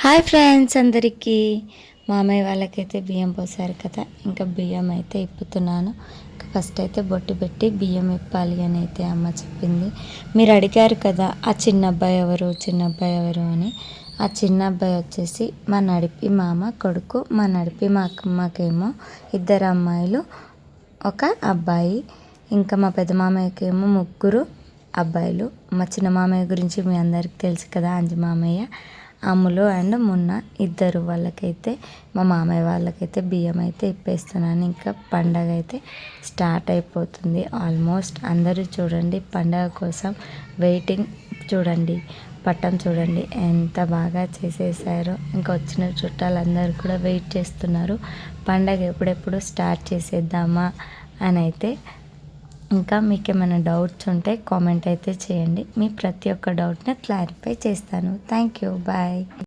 Hi friends అందరికీ. మామయ్య వాళ్ళకైతే బియ్యం పోసారు కదా. ఇంకా బియ్యం అయితే ఇప్పుతున్నాను. ఫస్ట్ అయితే బొట్టు పెట్టి బియ్యం ఇప్పాలి అని అయితే అమ్మ చెప్పింది. మీరు అడిగారు కదా ఆ చిన్న అబ్బాయి ఎవరు? చిన్న అబ్బాయి ఎవరు? అని. ఆ చిన్న అబ్బాయి వచ్చేసి మా నడిపి మామ కొడుకు మా నడిపి మా అమ్మకేమో ఇద్దరు అమ్మాయిలు ఒక అబ్బాయి ఇంకా మా పెద్ద మామయ్యకేమో ముగ్గురు అబ్బాయిలు మా చిన్న మామయ్య గురించి మీ అందరికి తెలుసు కదా అంజి మామయ్య. అమ్ములు అండ్ మున్న ఇద్దరు వాళ్ళకైతే మా మామయ్య వాళ్ళకైతే బియ్యం అయితే ఇప్పేస్తున్నాను. ఇంకా పండగ అయితే స్టార్ట్ అయిపోతుంది. ఆల్మోస్ట్ అందరూ చూడండి పండగ కోసం వెయిటింగ్ చూడండి పట్టం చూడండి ఎంత బాగా చేసేసారో. ఇంకా వచ్చిన చుట్టాలందరూ కూడా వెయిట్ చేస్తున్నారు. పండగ ఎప్పుడెప్పుడు స్టార్ట్ చేసేద్దామా అని అయితే ఇంకా మీకు ఏమైనా డౌట్స్ ఉంటే కామెంట్ అయితే చేయండి. మీ ప్రతి ఒక్క డౌట్ని క్లారిఫై చేస్తాను. Thank you. బాయ్.